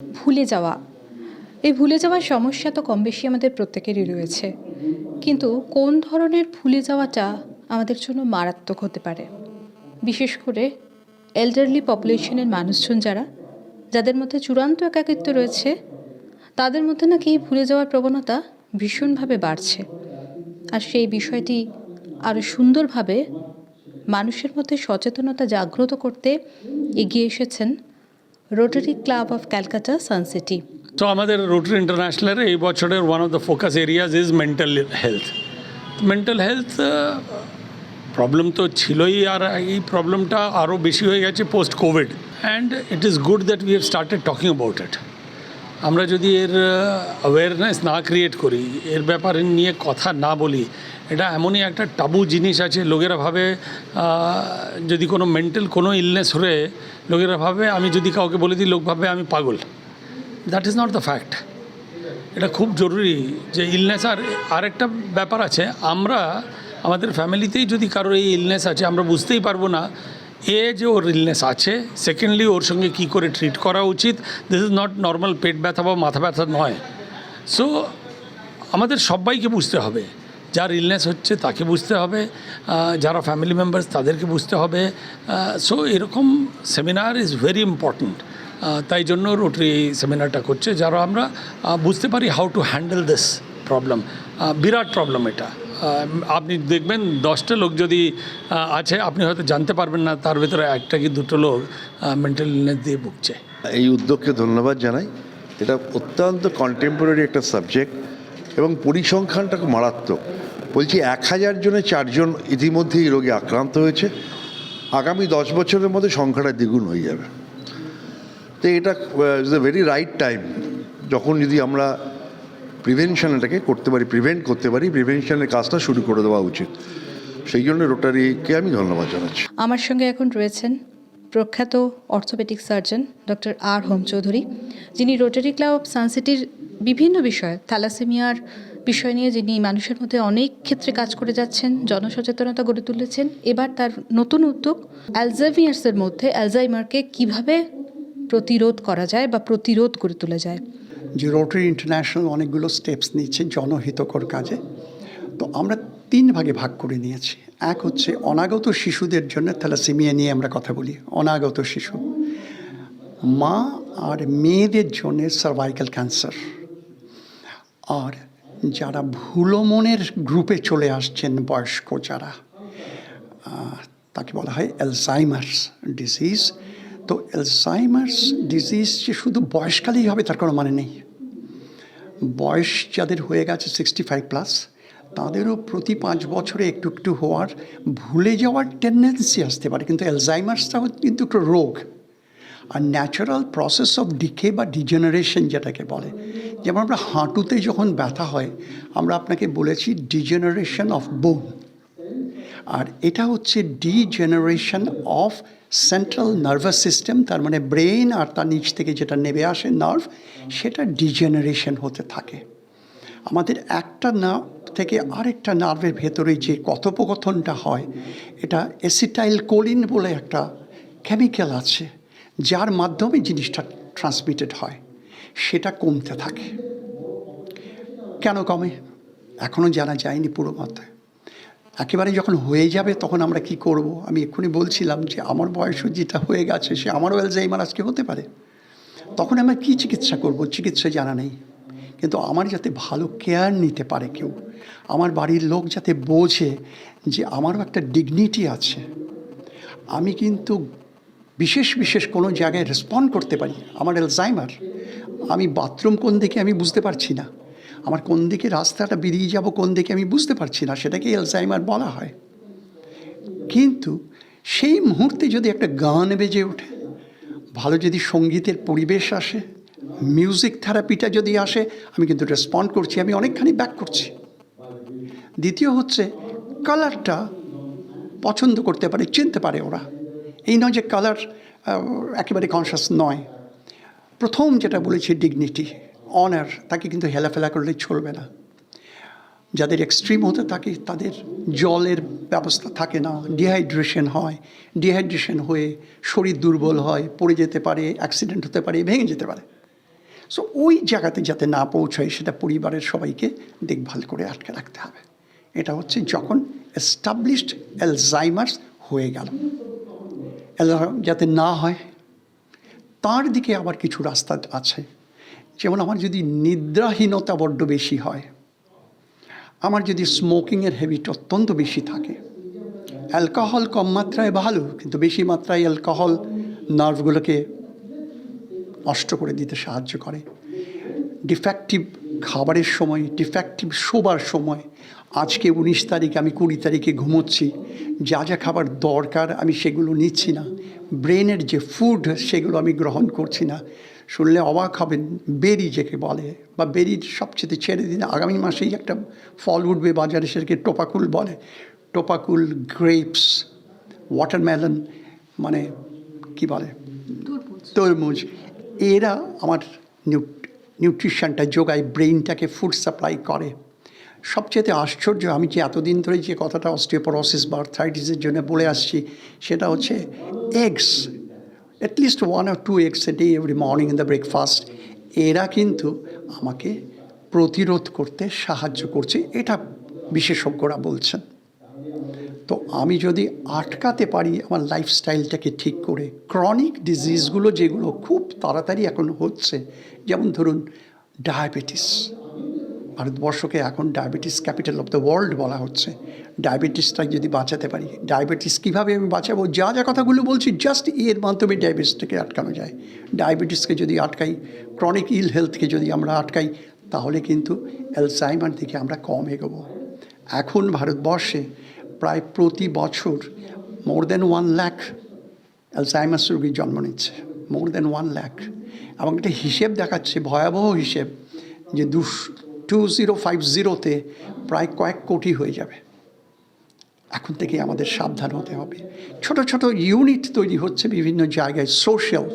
ভুলে যাওয়া। এই ভুলে যাওয়ার সমস্যা তো কম বেশি আমাদের প্রত্যেকেরই রয়েছে। কিন্তু কোন ধরনের ভুলে যাওয়াটা আমাদের জন্য মারাত্মক হতে পারে? বিশেষ করে এল্ডারলি পপুলেশনের মানুষজন যারা, যাদের মধ্যে চূড়ান্ত একাকিত্ব রয়েছে, তাদের মধ্যে নাকি এই ভুলে যাওয়ার প্রবণতা ভীষণভাবে বাড়ছে। আর সেই বিষয়টি আরও সুন্দরভাবে মানুষের মধ্যে সচেতনতা জাগ্রত করতে এগিয়ে এসেছেন Rotary Club of Calcutta Suncity তো আমাদের রোটারি ইন্টারন্যাশনালের এই বছরের one of the focus areas is mental health mental health problem তো ছিলই আর এই প্রবলেমটা আরও বেশি হয়ে গেছে post Covid and it is good that we have started talking about it আমরা যদি এর অ্যাওয়ারনেস না ক্রিয়েট করি, এর ব্যাপারে নিয়ে কথা না বলি, এটা এমনই একটা টাবু জিনিস আছে, লোকেরা ভাবে যদি কোনো মেন্টাল কোনো ইলনেস হলে, লোকেরা ভাবে, আমি যদি কাউকে বলে দিই, লোক ভাবে আমি পাগল। That is not the fact এটা খুব জরুরি যে ইলনেস আর, আরেকটা ব্যাপার আছে, আমরা, আমাদের ফ্যামিলিতেই যদি কারোর এই ইলনেস আছে, আমরা বুঝতেই পারব না এ যে ওর ইলনেস আছে সেকেন্ডলি ওর সঙ্গে কি করে ট্রিট করা উচিত দিস ইজ নট নর্মাল পেট ব্যথা বা মাথা ব্যথা নয়। সো আমাদের সবাইকে বুঝতে হবে, যার ইলনেস হচ্ছে তাকে বুঝতে হবে যারা ফ্যামিলি মেম্বার্স তাদেরকে বুঝতে হবে। সো এরকম সেমিনার ইজ ভেরি ইম্পর্ট্যান্ট তাই জন্য রোটারি সেমিনারটা করছে, যারা আমরা বুঝতে পারি how to handle this problem Virat problem এটা। আপনি দেখবেন দশটা লোক যদি আছে, আপনি হয়তো জানতে পারবেন না, তার ভিতরে একটা কি দুটো লোক মেন্টাল ইলনেস দিয়ে ভুগছে। এই উদ্যোগকে ধন্যবাদ জানাই। এটা অত্যন্ত কন্টেম্পোরারি একটা সাবজেক্ট এবং পরিসংখ্যানটা মারাত্মক। বলছি, এক হাজার জনে চারজন ইতিমধ্যেই এই রোগে আক্রান্ত হয়েছে। আগামী দশ বছরের মধ্যে সংখ্যাটা দ্বিগুণ হয়ে যাবে। তো এটা is a very right time যখন যদি আমরা প্রিভেনশন এটাকে করতে পারি প্রিভেন্ট করতে পারি প্রিভেনশনের কাজটা শুরু করে দেওয়া উচিত। সেই জন্য রোটারিকে আমি ধন্যবাদ জানাচ্ছি। আমার সঙ্গে এখন রয়েছেন প্রখ্যাত orthopaedic surgeon doctor R. Hom Chowdhury যিনি রোটারি ক্লাব সানসিটির বিভিন্ন বিষয়, থ্যালাসেমিয়ার বিষয় নিয়ে যিনি মানুষের মধ্যে অনেক ক্ষেত্রে কাজ করে যাচ্ছেন, জনসচেতনতা গড়ে তুলেছেন, এবার তার নতুন উদ্যোগ অ্যালজাইমিয়ার্সের মধ্যে, অ্যালজাইমারকে কীভাবে প্রতিরোধ করা যায় বা প্রতিরোধ গড়ে তোলা যায়। যে রোটারি ইন্টারন্যাশনাল অনেকগুলো স্টেপস নিচ্ছে জনহিতকর কাজে। তো আমরা তিন ভাগে ভাগ করে নিয়েছি। এক হচ্ছে অনাগত শিশুদের জন্য থ্যালাসেমিয়া নিয়ে আমরা কথা বলি, অনাগত শিশু। মা আর মেয়েদের জন্য সার্ভাইকাল ক্যান্সার আর যারা ভুলো মনের গ্রুপে চলে আসছেন বয়স্ক যারা তাকে বলা হয় অ্যালজাইমার্স ডিজিজ তো অ্যালজাইমার্স ডিজিজ যে শুধু বয়সকালেই হবে, তার কোনো মানে নেই। বয়স যাদের হয়ে গেছে সিক্সটি ফাইভ প্লাস তাদেরও প্রতি পাঁচ বছরে একটু একটু হওয়ার ভুলে যাওয়ার টেন্ডেন্সি আসতে পারে। কিন্তু অ্যালজাইমার্সটাও কিন্তু একটা রোগ। আর ন্যাচারাল প্রসেস অফ ডিকে বা ডিজেনারেশন যেটাকে বলে, যেমন আমরা হাঁটুতে যখন ব্যথা হয়, আমরা আপনাকে বলেছি ডিজেনারেশন অফ বোন আর এটা হচ্ছে degeneration of central nervous system তার মানে ব্রেন আর তার নিচ থেকে যেটা নেমে আসে নার্ভ সেটা ডিজেনারেশন হতে থাকে। আমাদের একটা নার্ভ থেকে আরেকটা নার্ভের ভেতরে যে কথোপকথনটা হয়, এটা এসিটাইল কোলিন বলে একটা কেমিক্যাল আছে, যার মাধ্যমে জিনিসটা ট্রান্সমিটেড হয়, সেটা কমতে থাকে। কেন কমে? এখনও জানা যায়নি পুরো মাত্রায় একেবারে যখন হয়ে যাবে তখন আমরা কি করব? আমি এক্ষুনি বলছিলাম যে আমার বয়সও যেটা হয়ে গেছে, সে আমারও অ্যালজাইমার আজকে হতে পারে। তখন আমরা কি চিকিৎসা করব? চিকিৎসা জানা নেই। কিন্তু আমার যাতে ভালো কেয়ার নিতে পারে কেউ, আমার বাড়ির লোক যাতে বোঝে যে আমারও একটা ডিগনিটি আছে, আমি কিন্তু বিশেষ বিশেষ কোনো জায়গায় রেসপন্ড করতে পারি আমার অ্যালজাইমার আমি বাথরুম কোন দিকে আমি বুঝতে পারছি না। আমার কোন দিকে রাস্তাটা বেরিয়ে যাব, কোন দিকে আমি বুঝতে পারছি না, সেটাকে অ্যালজাইমার বলা হয়। কিন্তু সেই মুহূর্তে যদি একটা গান বেজে ওঠে, ভালো যদি সঙ্গীতের পরিবেশ আসে মিউজিক থেরাপিটা যদি আসে, আমি কিন্তু রেসপন্ড করছি, আমি অনেকখানি ব্যাক করছি। দ্বিতীয় হচ্ছে কালারটা পছন্দ করতে পারে, চিনতে পারে ওরা। এই নয় যে কালার একেবারে কনসাস নয়। প্রথম যেটা বলেছি ডিগনিটি অনার তাকে কিন্তু হেলাফেলা করলে চলবে না। যাদের এক্সট্রিম হতে থাকে, তাদের জলের ব্যবস্থা থাকে না ডিহাইড্রেশন হয়। ডিহাইড্রেশন হয়ে শরীর দুর্বল হয়, পড়ে যেতে পারে অ্যাক্সিডেন্ট হতে পারে, ভেঙে যেতে পারে। সো ওই জায়গাতে যাতে না পৌঁছায়, সেটা পরিবারের সবাইকে দেখভাল করে আটকে রাখতে হবে। এটা হচ্ছে যখন এস্টাবলিশড অ্যালজাইমার্স হয়ে গেল। যাতে না হয়, তার দিকে আবার কিছু রাস্তা আছে। যেমন আমার যদি নিদ্রাহীনতা বড্ড বেশি হয়, আমার যদি স্মোকিংয়ের হ্যাবিট অত্যন্ত বেশি থাকে অ্যালকোহল কম মাত্রায় ভালো, কিন্তু বেশি মাত্রায় অ্যালকোহল নার্ভগুলোকে নষ্ট করে দিতে সাহায্য করে। ডিফেক্টিভ খাবারের সময় ডিফেক্টিভ শোবার সময়, আজকে উনিশ তারিখ, আমি কুড়ি তারিখে ঘুমোচ্ছি, যা যা খাবার দরকার আমি সেগুলো নিচ্ছি না। ব্রেনের যে ফুড সেগুলো আমি গ্রহণ করছি না। শুনলে অবাক হবেন বেরি যেকে বলে বা বেরির সবচেয়ে ছেড়ে দিন আগামী মাসেই একটা ফল উঠবে বাজারে সেটাকে টোপাকুল বলে। টোপাকুল গ্রেপস ওয়াটারমেলন মানে কি বলে? তরমুজ। এরা আমার নিউট্রিশনটা যোগায় ব্রেইনটাকে ফুড সাপ্লাই করে। সবচেয়ে আশ্চর্য আমি যে এতদিন ধরে যে কথাটা অস্টিওপরোসিস বা আর্থ্রাইটিসের জন্য বলে আসছি সেটা হচ্ছে eggs at least one or two eggs a day every morning in the breakfast এরা কিন্তু আমাকে প্রতিরোধ করতে সাহায্য করছে, এটা বিশেষজ্ঞরা বলছেন। তো আমি যদি আটকাতে পারি আমার লাইফস্টাইলটাকে ঠিক করে ক্রনিক ডিজিজগুলো যেগুলো খুব তাড়াতাড়ি এখন হচ্ছে, যেমন ধরুন ডায়াবেটিস ভারতবর্ষকে এখন diabetes capital of the world বলা হচ্ছে। ডায়াবেটিসটা যদি বাঁচাতে পারি ডায়াবেটিস কীভাবে আমি বাঁচাবো? যা যা কথাগুলো বলছি জাস্ট এর মাধ্যমে ডায়াবেটিসটাকে আটকানো যায়। ডায়াবেটিসকে যদি আটকাই ক্রনিক ইল হেলথকে যদি আমরা আটকাই, তাহলে কিন্তু অ্যালসাইমার দিকে আমরা কম এগোবো। এখন ভারতবর্ষে প্রায় প্রতি বছর মোর দেন ওয়ান ল্যাক অ্যালসাইমাস রোগী জন্ম নিচ্ছে। মোর দেন ওয়ান ল্যাক এবং একটা হিসেব দেখাচ্ছে, ভয়াবহ হিসেব যে দু টু জিরো ফাইভ জিরোতে প্রায় কয়েক কোটি হয়ে যাবে। এখন থেকে আমাদের সাবধান হতে হবে। ছোট ছোট ইউনিট তৈরি হচ্ছে বিভিন্ন জায়গায় সোশ্যাল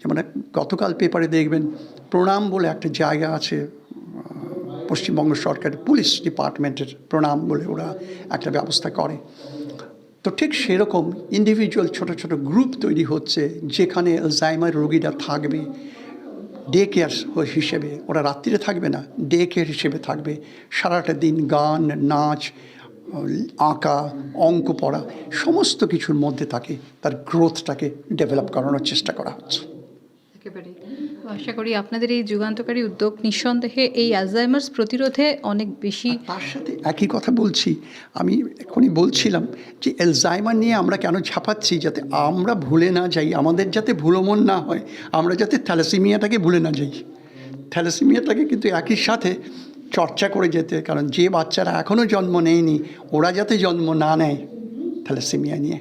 যেমন গতকাল পেপারে দেখবেন, প্রণাম বলে একটা জায়গা আছে পশ্চিমবঙ্গ সরকারের পুলিশ ডিপার্টমেন্টের প্রণাম বলে ওরা একটা ব্যবস্থা করে। তো ঠিক সেরকম ইন্ডিভিজুয়াল ছোট ছোট গ্রুপ তৈরি হচ্ছে, যেখানে অ্যালজাইমার রোগীরা থাকবে। ডে কেয়ার হিসেবে, ওরা রাত্রিরে থাকবে না ডে কেয়ার হিসেবে থাকবে। সারাটা দিন গান, নাচ, আঁকা, অঙ্ক পড়া, সমস্ত কিছুর মধ্যে থাকে তার গ্রোথটাকে ডেভেলপ করানোর চেষ্টা করা হচ্ছে। একেবারে আশা করি আপনাদের এই যুগান্তকারী উদ্যোগ নিঃসন্দেহে এই অ্যালজাইমার্স প্রতিরোধে অনেক বেশি তার সাথে একই কথা বলছি। আমি এখনই বলছিলাম যে অ্যালজাইমার নিয়ে আমরা কেন ছাপাচ্ছি যাতে আমরা ভুলে না যাই, আমাদের যাতে ভুলমন না হয়, আমরা যাতে থ্যালাসিমিয়াটাকে ভুলে না যাই। থ্যালাসিমিয়াটাকে কিন্তু একই সাথে চর্চা করে যেতে, কারণ যে বাচ্চারা এখনও জন্ম নেয়নি, ওরা যাতে জন্ম না নেয় থ্যালাসিমিয়া নিয়ে।